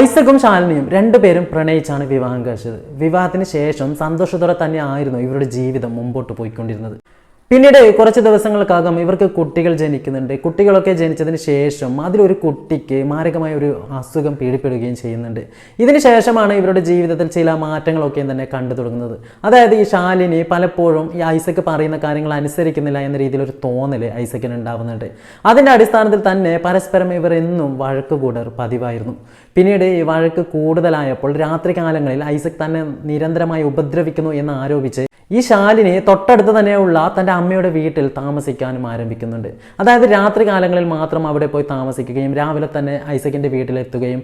ഐസക്കും ശാലിനിയും രണ്ടുപേരും പ്രണയിച്ചാണ് വിവാഹം കഴിച്ചത്. വിവാഹത്തിന് ശേഷം സന്തോഷത്തോടെ തന്നെ ആയിരുന്നു ഇവരുടെ ജീവിതം മുമ്പോട്ട് പോയിക്കൊണ്ടിരുന്നത്. പിന്നീട് കുറച്ച് ദിവസങ്ങൾക്കകം ഇവർക്ക് കുട്ടികൾ ജനിക്കുന്നുണ്ട്. കുട്ടികളൊക്കെ ജനിച്ചതിന് ശേഷം അതിലൊരു കുട്ടിക്ക് മാരകമായ ഒരു അസുഖം പീഡിപ്പെടുകയും ചെയ്യുന്നുണ്ട്. ഇതിന് ശേഷമാണ് ഇവരുടെ ജീവിതത്തിൽ ചില മാറ്റങ്ങളൊക്കെ തന്നെ കണ്ടു തുടങ്ങുന്നത്. അതായത് ഈ ശാലിനി പലപ്പോഴും ഈ ഐസക്ക് പറയുന്ന കാര്യങ്ങൾ അനുസരിക്കുന്നില്ല എന്ന രീതിയിൽ ഒരു തോന്നൽ ഐസക്കിന് ഉണ്ടാവുന്നുണ്ട്. അതിന്റെ അടിസ്ഥാനത്തിൽ തന്നെ പരസ്പരം ഇവർ എന്നും വഴക്ക് കൂടർ പതിവായിരുന്നു. പിന്നീട് ഈ വഴക്ക് കൂടുതലായപ്പോൾ രാത്രി കാലങ്ങളിൽ ഐസക് തന്നെ നിരന്തരമായി ഉപദ്രവിക്കുന്നു എന്ന് ആരോപിച്ച് ഈ ശാലിനി തൊട്ടടുത്ത് തന്നെയുള്ള തന്റെ അമ്മയുടെ വീട്ടിൽ താമസിക്കാനും ആരംഭിക്കുന്നുണ്ട്. അതായത് രാത്രി കാലങ്ങളിൽ മാത്രം അവിടെ പോയി താമസിക്കുകയും രാവിലെ തന്നെ ഐസക്കിന്റെ വീട്ടിലെത്തുകയും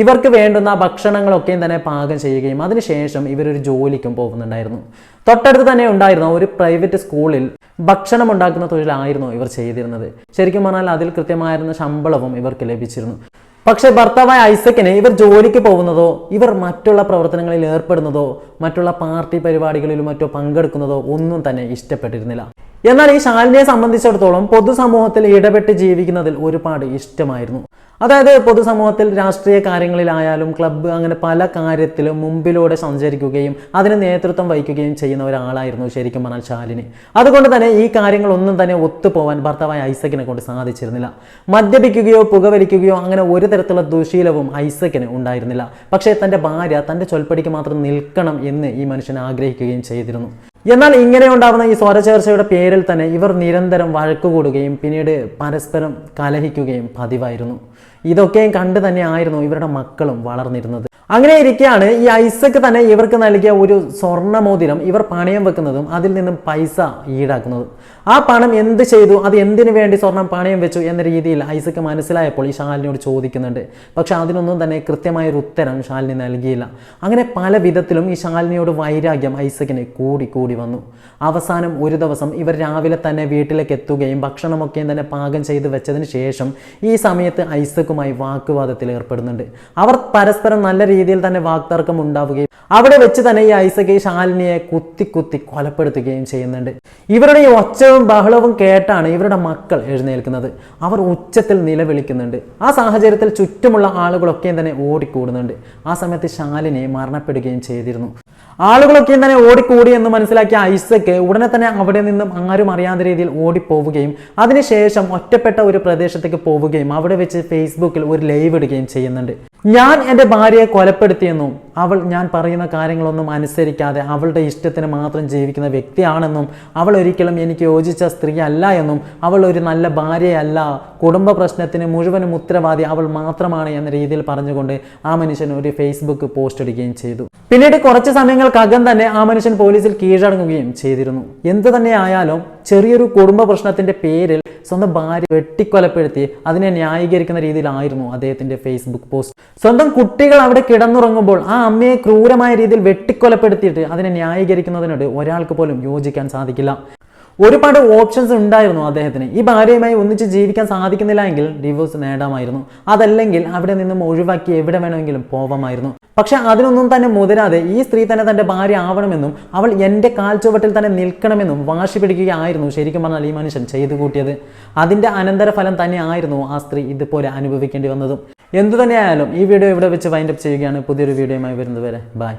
ഇവർക്ക് വേണ്ടുന്ന ഭക്ഷണങ്ങളൊക്കെയും തന്നെ പാകം ചെയ്യുകയും അതിനുശേഷം ഇവരൊരു ജോലിക്കും പോകുന്നുണ്ടായിരുന്നു. തൊട്ടടുത്ത് തന്നെ ഉണ്ടായിരുന്ന ഒരു പ്രൈവറ്റ് സ്കൂളിൽ ഭക്ഷണം ഉണ്ടാക്കുന്ന തൊഴിലായിരുന്നു ഇവർ ചെയ്തിരുന്നത്. ശരിക്കും പറഞ്ഞാൽ അതിൽ കൃത്യമായിരുന്ന ശമ്പളവും ഇവർക്ക് ലഭിച്ചിരുന്നു. പക്ഷെ ഭർത്താവായ ഐസക്കിന് ഇവർ ജോലിക്ക് പോകുന്നതോ ഇവർ മറ്റുള്ള പ്രവർത്തനങ്ങളിൽ ഏർപ്പെടുന്നതോ മറ്റുള്ള പാർട്ടി പരിപാടികളിലും മറ്റോ പങ്കെടുക്കുന്നതോ ഒന്നും തന്നെ ഇഷ്ടപ്പെട്ടിരുന്നില്ല. എന്നാൽ ഈ ശാലിനിയെ സംബന്ധിച്ചിടത്തോളം പൊതുസമൂഹത്തിൽ ഇടപെട്ട് ജീവിക്കുന്നതിൽ ഒരുപാട് ഇഷ്ടമായിരുന്നു. അതായത് പൊതുസമൂഹത്തിൽ രാഷ്ട്രീയ കാര്യങ്ങളിലായാലും ക്ലബ്ബ് അങ്ങനെ പല കാര്യത്തിലും മുമ്പിലൂടെ സഞ്ചരിക്കുകയും അതിന് നേതൃത്വം വഹിക്കുകയും ചെയ്യുന്ന ഒരാളായിരുന്നു ശരിക്കും പറഞ്ഞാൽ ശാലിനി. അതുകൊണ്ട് തന്നെ ഈ കാര്യങ്ങളൊന്നും തന്നെ ഒത്തുപോവാൻ ഭർത്താവായ ഐസക്കിനെ കൊണ്ട് സാധിച്ചിരുന്നില്ല. മദ്യപിക്കുകയോ പുകവലിക്കുകയോ അങ്ങനെ ഒരു തരത്തിലുള്ള ദുശീലവും ഐസക്കിന് ഉണ്ടായിരുന്നില്ല. പക്ഷേ തന്റെ ഭാര്യ തന്റെ ചൊൽപ്പടിക്ക് മാത്രം നിൽക്കണം എന്ന് ഈ മനുഷ്യൻ ആഗ്രഹിക്കുകയും ചെയ്തിരുന്നു. എന്നാൽ ഇങ്ങനെ ഉണ്ടാകുന്ന ഈ സ്വരചേർച്ചയുടെ പേരിൽ തന്നെ ഇവർ നിരന്തരം വഴക്കുകൂടുകയും പിന്നീട് പരസ്പരം കലഹിക്കുകയും പതിവായിരുന്നു. ഇതൊക്കെയും കണ്ടു തന്നെ ആയിരുന്നു ഇവരുടെ മക്കളും വളർന്നിരുന്നത്. അങ്ങനെ ഇരിക്കെയാണ് ഈ ഐസക്ക് തന്നെ ഇവർക്ക് നൽകിയ ഒരു സ്വർണമോതിരം ഇവർ പണയം വെക്കുന്നതും അതിൽ നിന്നും പൈസ ഈടാക്കുന്നതും. ആ പണം എന്ത് ചെയ്തു? അത് എന്തിനു വേണ്ടി സ്വർണം പണയം വെച്ചു എന്ന രീതിയിൽ ഐസക്ക് മനസ്സിലായപ്പോൾ ഈ ഷാലിനോട് ചോദിക്കുന്നുണ്ട്. പക്ഷെ അതിനൊന്നും തന്നെ കൃത്യമായ ഒരു ഉത്തരം ഷാലിനി നൽകിയില്ല. അങ്ങനെ പല വിധത്തിലും ഈ ഷാലിനിയോട് വൈരാഗ്യം ഐസക്കിന് കൂടി കൂടി വന്നു. അവസാനം ഒരു ദിവസം ഇവർ രാവിലെ തന്നെ വീട്ടിലേക്ക് എത്തുകയും ഭക്ഷണമൊക്കെയും തന്നെ പാകം ചെയ്ത് വെച്ചതിന് ശേഷം ഈ സമയത്ത് ഐസക്കുമായി വാക്കുവാദത്തിൽ ഏർപ്പെടുന്നുണ്ട്. അവർ പരസ്പരം നല്ല രീതിയിൽ തന്നെ വാക്തർക്കം ഉണ്ടാവുകയും അവിടെ വെച്ച് തന്നെ ഈ ഐസക്ക് ഈ ഷാലിനിയെ കുത്തി കുത്തി കൊലപ്പെടുത്തുകയും ചെയ്യുന്നുണ്ട്. ഇവരുടെ ഈ ഒച്ചവും ബഹളവും കേട്ടാണ് ഇവരുടെ മക്കൾ എഴുന്നേൽക്കുന്നത്. അവർ ഉച്ചത്തിൽ നിലവിളിക്കുന്നുണ്ട്. ആ സാഹചര്യത്തിൽ ചുറ്റുമുള്ള ആളുകളൊക്കെയും തന്നെ ഓടിക്കൂടുന്നുണ്ട്. ആ സമയത്ത് ശാലിനി മരണപ്പെടുകയും ചെയ്തിരുന്നു. ആളുകളൊക്കെയും തന്നെ ഓടിക്കൂടി എന്ന് മനസ്സിലാക്കിയ ഐസക്ക് ഉടനെ തന്നെ അവിടെ നിന്നും ആരും അറിയാത്ത രീതിയിൽ ഓടിപ്പോവുകയും അതിനുശേഷം ഒറ്റപ്പെട്ട ഒരു പ്രദേശത്തേക്ക് പോവുകയും അവിടെ വെച്ച് ഫേസ്ബുക്കിൽ ഒരു ലൈവ് ഇടുകയും ചെയ്യുന്നുണ്ട്. ഞാൻ എന്റെ ഭാര്യയെ കൊലപ്പെടുത്തിയെന്നും അവൾ ഞാൻ പറയുന്ന കാര്യങ്ങളൊന്നും അനുസരിക്കാതെ അവളുടെ ഇഷ്ടത്തിന് മാത്രം ജീവിക്കുന്ന വ്യക്തിയാണെന്നും അവൾ ഒരിക്കലും എനിക്ക് യോജിച്ച സ്ത്രീ അല്ല എന്നും അവൾ ഒരു നല്ല ഭാര്യയല്ല കുടുംബ പ്രശ്നത്തിന് മുഴുവനും ഉത്തരവാദി അവൾ മാത്രമാണ് എന്ന രീതിയിൽ പറഞ്ഞുകൊണ്ട് ആ മനുഷ്യൻ ഒരു ഫേസ്ബുക്ക് പോസ്റ്റ് ഇടുകയും ചെയ്തു. പിന്നീട് കുറച്ച് സമയങ്ങൾക്കകം തന്നെ ആ മനുഷ്യൻ പോലീസിൽ കീഴടങ്ങുകയും ചെയ്തിരുന്നു. എന്തു തന്നെ ആയാലും ചെറിയൊരു കുടുംബ പ്രശ്നത്തിന്റെ പേരിൽ സ്വന്തം ഭാര്യ വെട്ടിക്കൊലപ്പെടുത്തി അതിനെ ന്യായീകരിക്കുന്ന രീതിയിലായിരുന്നു അദ്ദേഹത്തിന്റെ ഫേസ്ബുക്ക് പോസ്റ്റ്. സ്വന്തം കുട്ടികൾ അവിടെ കിടന്നുറങ്ങുമ്പോൾ ആ അമ്മയെ ക്രൂരമായ രീതിയിൽ വെട്ടിക്കൊലപ്പെടുത്തിയിട്ട് അതിനെ ന്യായീകരിക്കുന്നതിനോട് ഒരാൾക്ക് പോലും യോജിക്കാൻ സാധിക്കില്ല. ഒരുപാട് ഓപ്ഷൻസ് ഉണ്ടായിരുന്നു അദ്ദേഹത്തിന്. ഈ ഭാര്യയുമായി ഒന്നിച്ച് ജീവിക്കാൻ സാധിക്കുന്നില്ല എങ്കിൽ ഡിവോഴ്സ് നേടാമായിരുന്നു. അതല്ലെങ്കിൽ അവിടെ നിന്നും ഒഴിവാക്കി എവിടെ വേണമെങ്കിലും പോവാമായിരുന്നു. പക്ഷെ അതിനൊന്നും തന്നെ മുതിരാതെ ഈ സ്ത്രീ തന്നെ തന്റെ ഭാര്യ ആവണമെന്നും അവൾ എന്റെ കാൽ ചുവട്ടിൽ തന്നെ നിൽക്കണമെന്നും വാശി പിടിക്കുകയായിരുന്നു ശരിക്കും പറഞ്ഞാൽ ഈ മനുഷ്യൻ ചെയ്തു കൂട്ടിയത്. അതിന്റെ അനന്തരഫലം തന്നെയായിരുന്നു ആ സ്ത്രീ ഇതുപോലെ അനുഭവിക്കേണ്ടി വന്നതും. എന്തു തന്നെയായാലും ഈ വീഡിയോ ഇവിടെ വെച്ച് വൈൻഡപ്പ് ചെയ്യുകയാണ്. പുതിയൊരു വീഡിയോയുമായി വരുന്നത് വരെ ബൈ